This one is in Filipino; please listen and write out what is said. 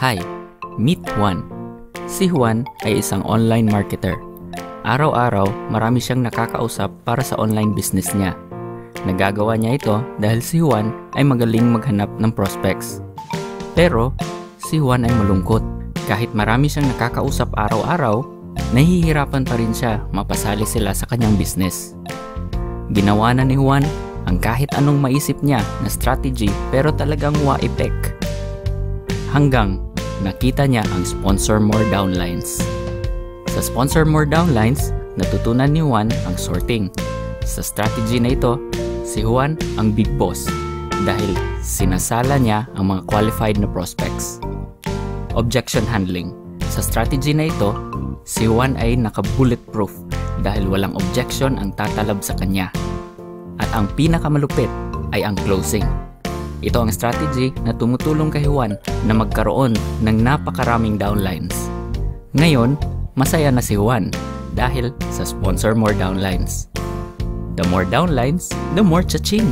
Hi, meet Juan. Si Juan ay isang online marketer. Araw-araw, marami siyang nakakausap para sa online business niya. Nagagawa niya ito dahil si Juan ay magaling maghanap ng prospects. Pero, si Juan ay malungkot. Kahit marami siyang nakakausap araw-araw, nahihirapan pa rin siya mapasali sila sa kanyang business. Ginawa na ni Juan ang kahit anong maisip niya na strategy pero talagang waipek. Hanggang nakita niya ang sponsor more downlines. Sa sponsor more downlines, natutunan ni Juan ang sorting. Sa strategy na ito, si Juan ang big boss dahil sinasala niya ang mga qualified na prospects. Objection handling. Sa strategy na ito, si Juan ay naka-bulletproof dahil walang objection ang tatalab sa kanya. At ang pinakamalupit ay ang closing. Ito ang strategy na tumutulong kay Juan na magkaroon ng napakaraming downlines. Ngayon, masaya na si Juan dahil sa sponsor more downlines. The more downlines, the more cha-ching.